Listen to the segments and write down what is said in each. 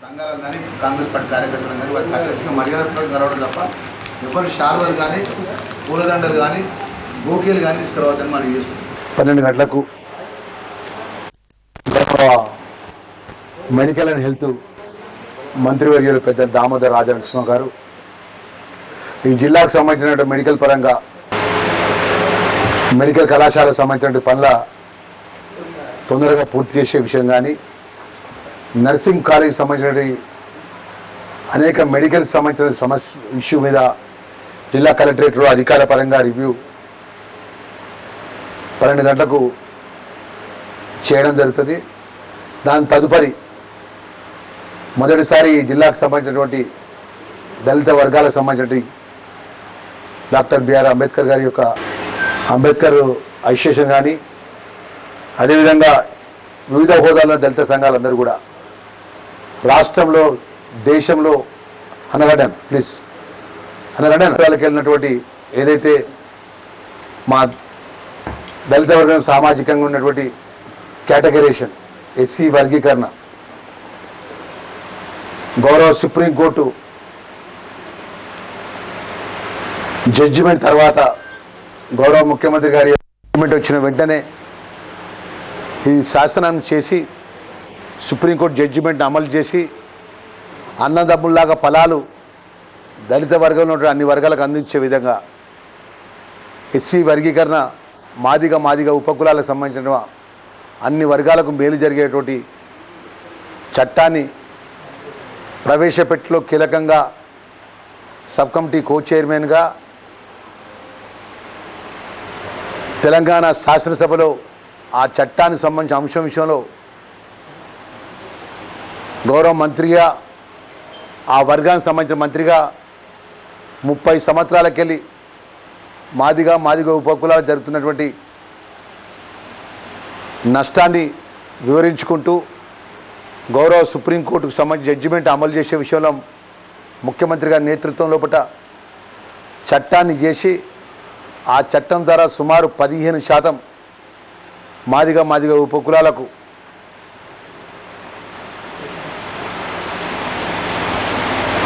సంఘాలను కానీ కాంగ్రెస్ పార్టీ కార్యకర్తలను కానీ వారి కట్టేసిన మర్యాదపూర్వకంగా కలవడం తప్ప ఎవరు షాల్వలు కానీ పూలదండలు కానీ గోకీలు కానీ తీసుకురావద్దని మనం చేస్తున్నాం. పన్నెండు గంటలకు మెడికల్ అండ్ హెల్త్ మంత్రివర్యులు పెద్ద దామోదర్ రాజనరసింహ గారు. ఈ జిల్లాకు సంబంధించిన మెడికల్ పరంగా మెడికల్ కళాశాలకు సంబంధించిన పనుల తొందరగా పూర్తి చేసే విషయం కానీ నర్సింగ్ కాలేజ్ సంబంధించిన అనేక మెడికల్ సంబంధించిన సమస్య ఇష్యూ మీద జిల్లా కలెక్టరేట్లో అధికార పరంగా రివ్యూ పన్నెండు గంటలకు చేయడం జరుగుతుంది. దాని తదుపరి మొదటిసారి జిల్లాకు సంబంధించినటువంటి దళిత వర్గాలకు సంబంధించినటువంటి డాక్టర్ బిఆర్ అంబేద్కర్ గారి యొక్క అంబేద్కర్ అసోసియేషన్ కానీ అదేవిధంగా వివిధ హోదాల్లో దళిత సంఘాలందరూ కూడా రాష్ట్రంలో దేశంలో అనగడాను ప్లీజ్ అనగడాను వాళ్ళకి వెళ్ళినటువంటి ఏదైతే మా దళిత వర్గం సామాజికంగా ఉన్నటువంటి కేటగరేషన్ ఎస్సీ వర్గీకరణ గౌరవ సుప్రీంకోర్టు జడ్జిమెంట్ తర్వాత గౌరవ ముఖ్యమంత్రి గారి జడ్జిమెంట్ వచ్చిన వెంటనే ఈ శాసనాన్ని చేసి సుప్రీంకోర్టు జడ్జిమెంట్ని అమలు చేసి అన్నదమ్ముల్లాగా ఫలాలు దళిత వర్గంలో అన్ని వర్గాలకు అందించే విధంగా ఎస్సీ వర్గీకరణ మాదిగ మాదిగ ఉపకులాలకు సంబంధించిన అన్ని వర్గాలకు మేలు జరిగేటువంటి చట్టాన్ని ప్రవేశపెట్టిలో కీలకంగా సబ్ కమిటీ కో చైర్మన్గా తెలంగాణ శాసనసభలో ఆ చట్టానికి సంబంధించిన అంశం విషయంలో గౌరవ మంత్రిగా ఆ వర్గానికి సంబంధించిన మంత్రిగా ముప్పై సంవత్సరాలకెళ్ళి మాదిగా మాదిగా ఉపకులాలు జరుగుతున్నటువంటి నష్టాన్ని వివరించుకుంటూ గౌరవ సుప్రీంకోర్టుకు సంబంధించి జడ్జిమెంట్ అమలు చేసే విషయంలో ముఖ్యమంత్రి గారి నేతృత్వం లోపల చట్టాన్ని చేసి ఆ చట్టం ద్వారా సుమారు పదిహేను శాతం మాదిగా మాదిగా ఉపకులాలకు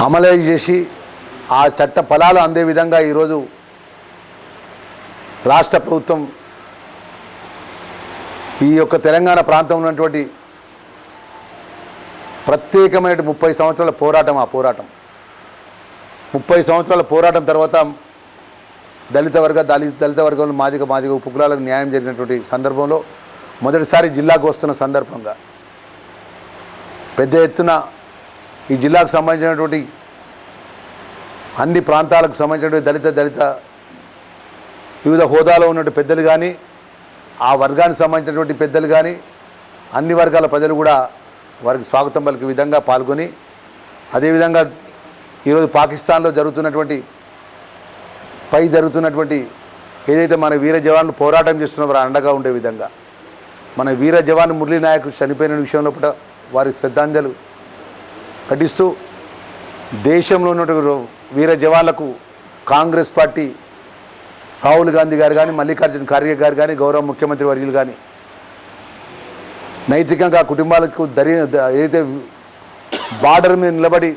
అమలు చేసి ఆ చట్ట ఫలాలు అందే విధంగా ఈరోజు రాష్ట్ర ప్రభుత్వం ఈ యొక్క తెలంగాణ ప్రాంతం ఉన్నటువంటి ప్రత్యేకమైన ముప్పై సంవత్సరాల పోరాటం ఆ పోరాటం. ముప్పై సంవత్సరాల పోరాటం తర్వాత దళిత వర్గ దళిత దళిత వర్గంలో మాదిగ మాదిగ ఉపకులాలకు న్యాయం జరిగినటువంటి సందర్భంలో మొదటిసారి జిల్లాకు వస్తున్న సందర్భంగా పెద్ద ఎత్తున ఈ జిల్లాకు సంబంధించినటువంటి అన్ని ప్రాంతాలకు సంబంధించినటువంటి దళిత దళిత వివిధ హోదాలో ఉన్నటువంటి పెద్దలు కానీ ఆ వర్గానికి సంబంధించినటువంటి పెద్దలు కానీ అన్ని వర్గాల ప్రజలు కూడా వారికి స్వాగతం పలికే విధంగా పాల్గొని అదేవిధంగా ఈరోజు పాకిస్తాన్లో జరుగుతున్నటువంటి పై జరుగుతున్నటువంటి ఏదైతే మన వీర జవాన్లు పోరాటం చేస్తున్నారో అండగా ఉండే విధంగా మన వీర జవాన్ మురళీ నాయక్ చనిపోయిన విషయంలో కూడా వారి శ్రద్ధాంజలు ఘటిస్తూ దేశంలో ఉన్నటువంటి వీర జవాన్లకు కాంగ్రెస్ పార్టీ రాహుల్ గాంధీ గారు కానీ మల్లికార్జున ఖార్గే గారు కానీ గౌరవ ముఖ్యమంత్రి వర్యులు కానీ నైతికంగా కుటుంబాలకు దరి ఏదైతే బార్డర్ మీద నిలబడి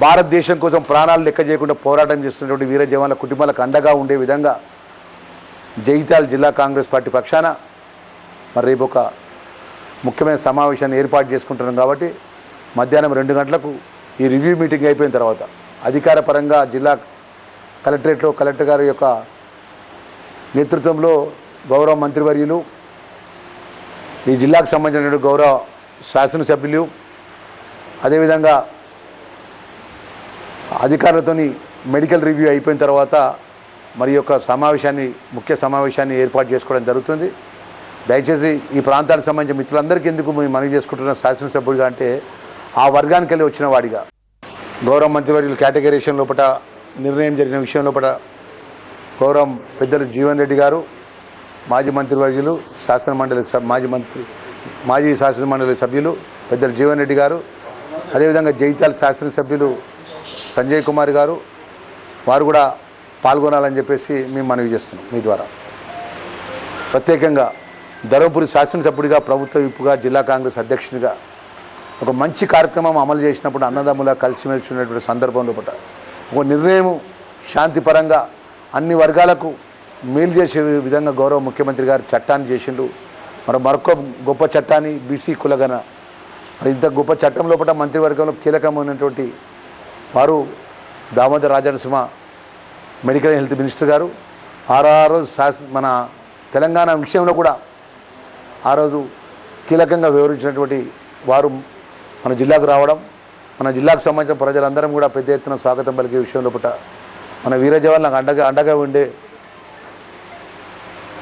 భారతదేశం కోసం ప్రాణాలు లెక్క చేయకుండా పోరాటం చేస్తున్నటువంటి వీర జవాన్ల కుటుంబాలకు అండగా ఉండే విధంగా జగిత్యాల జిల్లా కాంగ్రెస్ పార్టీ పక్షాన మరి రేపు ఒక ముఖ్యమైన సమావేశాన్ని ఏర్పాటు చేసుకుంటున్నాం కాబట్టి మధ్యాహ్నం రెండు గంటలకు ఈ రివ్యూ మీటింగ్ అయిపోయిన తర్వాత అధికారపరంగా జిల్లా కలెక్టరేట్లో కలెక్టర్ గారి యొక్క నేతృత్వంలో గౌరవ మంత్రివర్యులు ఈ జిల్లాకు సంబంధించిన గౌరవ శాసనసభ్యులు అదేవిధంగా అధికారులతోని మెడికల్ రివ్యూ అయిపోయిన తర్వాత మరి యొక్క సమావేశాన్ని ముఖ్య సమావేశాన్ని ఏర్పాటు చేసుకోవడం జరుగుతుంది. దయచేసి ఈ ప్రాంతానికి సంబంధించిన మిత్రులందరికీ ఎందుకు మేము మనవి చేసుకుంటున్న శాసనసభ్యుడిగా అంటే ఆ వర్గానికి వెళ్ళి వచ్చిన వాడిగా. గౌరవ మంత్రివర్యులు కేటగరేషన్ లోపల నిర్ణయం జరిగిన విషయం లోపల గౌరవం పెద్దలు జీవన్ రెడ్డి గారు మాజీ మంత్రివర్యులు శాసన మండలి మాజీ మంత్రి మాజీ శాసన మండలి సభ్యులు పెద్దలు జీవన్ రెడ్డి గారు అదేవిధంగా జైత్యాల శాసనసభ్యులు సంజయ్ కుమార్ గారు వారు కూడా పాల్గొనాలని చెప్పేసి మేము మనవి చేస్తున్నాం మీ ద్వారా. ప్రత్యేకంగా ధర్మపురి శాసనసభ్యుడిగా ప్రభుత్వ విప్పుగా జిల్లా కాంగ్రెస్ అధ్యక్షునిగా ఒక మంచి కార్యక్రమం అమలు చేసినప్పుడు అన్నదమ్ముల కలిసిమెలిసి ఉన్నటువంటి సందర్భంలో పట్ల ఒక నిర్ణయం శాంతిపరంగా అన్ని వర్గాలకు మేలు చేసే విధంగా గౌరవ ముఖ్యమంత్రి గారు చట్టాన్ని చేసిండు మరి మరొక గొప్ప చట్టాన్ని బీసీ కులగన. మరి ఇంత గొప్ప చట్టం లోపల మంత్రివర్గంలో కీలకమైనటువంటి వారు Damodara Rajanarasimha medical health minister గారు. ఆరు శాస మన తెలంగాణ విషయంలో కూడా ఆ రోజు కీలకంగా వివరించినటువంటి వారు మన జిల్లాకు రావడం మన జిల్లాకు సంబంధించిన ప్రజలందరం కూడా పెద్ద ఎత్తున స్వాగతం పలికే విషయంలో పుట మన వీరజవాన్ నాకు అండగా అండగా ఉండే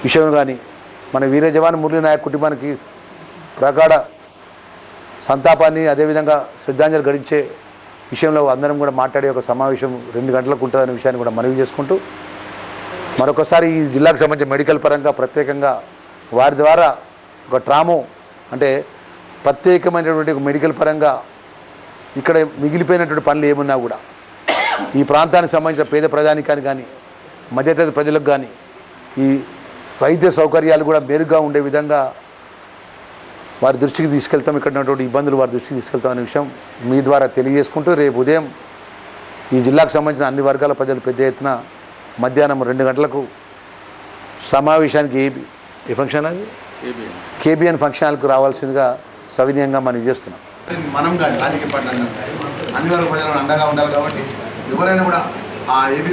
విషయం కానీ మన వీరజవాన్ మురళీ నాయక్ కుటుంబానికి ప్రగాఢ సంతాపాన్ని అదేవిధంగా శ్రద్ధాంజలి గడించే విషయంలో అందరం కూడా మాట్లాడే ఒక సమావేశం రెండు గంటలకు ఉంటుందనే విషయాన్ని కూడా మనవి చేసుకుంటూ మరొకసారి ఈ జిల్లాకు సంబంధించిన మెడికల్ పరంగా ప్రత్యేకంగా వారి ద్వారా ఒక ట్రామో అంటే ప్రత్యేకమైనటువంటి మెడికల్ పరంగా ఇక్కడ మిగిలిపోయినటువంటి పనులు ఏమున్నా కూడా ఈ ప్రాంతానికి సంబంధించిన పేద ప్రజానికానికి కానీ మధ్యతరగతి ప్రజలకు కానీ ఈ వైద్య సౌకర్యాలు కూడా మెరుగ్గా ఉండే విధంగా వారి దృష్టికి తీసుకెళ్తాం. ఇక్కడ ఉన్నటువంటి ఇబ్బందులు వారి దృష్టికి తీసుకెళ్తాం అనే విషయం మీ ద్వారా తెలియజేసుకుంటూ రేపు ఉదయం ఈ జిల్లాకు సంబంధించిన అన్ని వర్గాల ప్రజలు పెద్ద ఎత్తున మధ్యాహ్నం రెండు గంటలకు సమావేశానికి ఏ ఏ ఫంక్షన్ అది? కేబిఎన్. ఫంక్షన్ హాల్కు రావాల్సిందిగా సవినీయంగా మనం చేస్తున్నాం. మనం కానీ రాజకీయ పార్టీ అన్ని వర్గ ప్రజలను అండగా ఉండాలి కాబట్టి ఎవరైనా కూడా ఆ ఏపీ